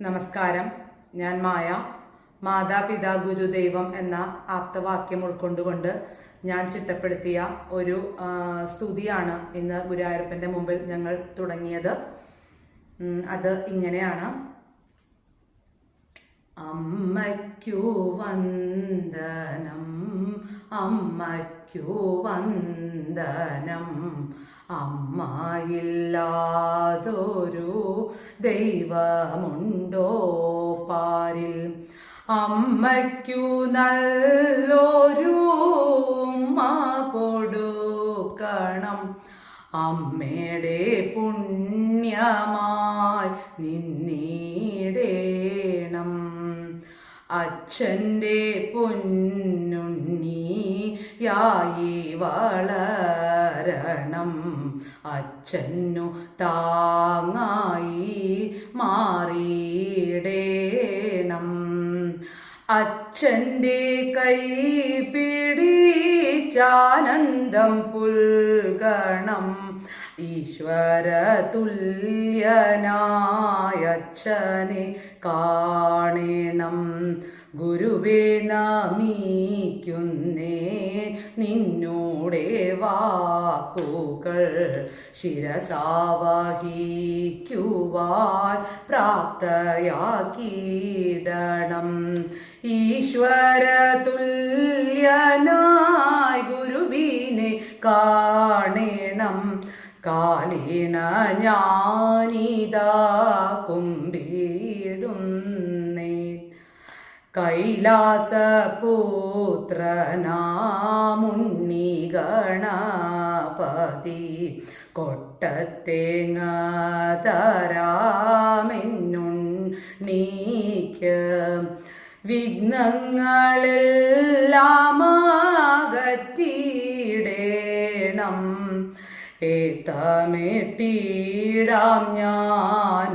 നമസ്കാരം. ഞാൻ മായ. മാതാപിതാ ഗുരുദൈവം എന്ന ആപ്തവാക്യം ഉൾക്കൊണ്ടുകൊണ്ട് ഞാൻ ചിട്ടപ്പെടുത്തിയ ഒരു സ്തുതിയാണ് ഇന്ന് ഗുരുവായൂരപ്പന്റെ മുമ്പിൽ ഞങ്ങൾ തുടങ്ങിയത്. അത് ഇങ്ങനെയാണ്. അമ്മയ്ക്കു വന്ദനം അമ്മയ്ക്കു വന്ദനം അമ്മയില്ലാതൊരു ദൈവമുണ്ടോ പാരിൽ? അമ്മയ്ക്കു നല്ലൊരു കൊടുക്കണം. അമ്മയുടെ പുണ്യമായി നിന്നിടേണം അച്ഛന്റെ പൊന്നുണ്ണിയായി വളരണം. അച്ഛനു താങ്ങായി മാറിയിടേണം. അച്ഛന്റെ കൈ പിടിച്ചാനന്ദം പുൽകണം. ഈശ്വര തുല്യനായ അച്ഛനെ കാണണം. ഗുരുവേ നമിക്കുന്നേ നിന്നോടെ വാക്കുകൾ ശിരസാവഹിക്കുവാൻ പ്രാപ്തയാക്കിയിടണം. ഈശ്വര തുല്യനായ ഗുരുവിനെ കാണണം. കാലിണ ഞാനിതാ കുമ്പിടുന്നേ. കൈലാസപുത്രനാമുണ്ണി ഗണപതി കൊട്ടത്തേങ്ങ തരാമെന്നുണ്ണീക്ക് അകറ്റിയിടേണം ഏത്തമിട്ടിടാം ഞാനെന്നോമിന്നും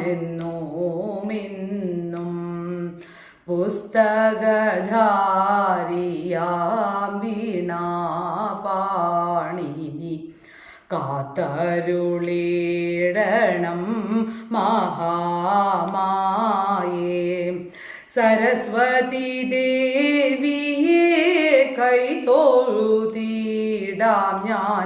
പുസ്തകധാരിയാം വീണാപാണിനി കാത്തരുളീടണം മഹാമായേ. സരസ്വതി ദേവിയെ കൈത്തോഴുതിടാം ഞാൻ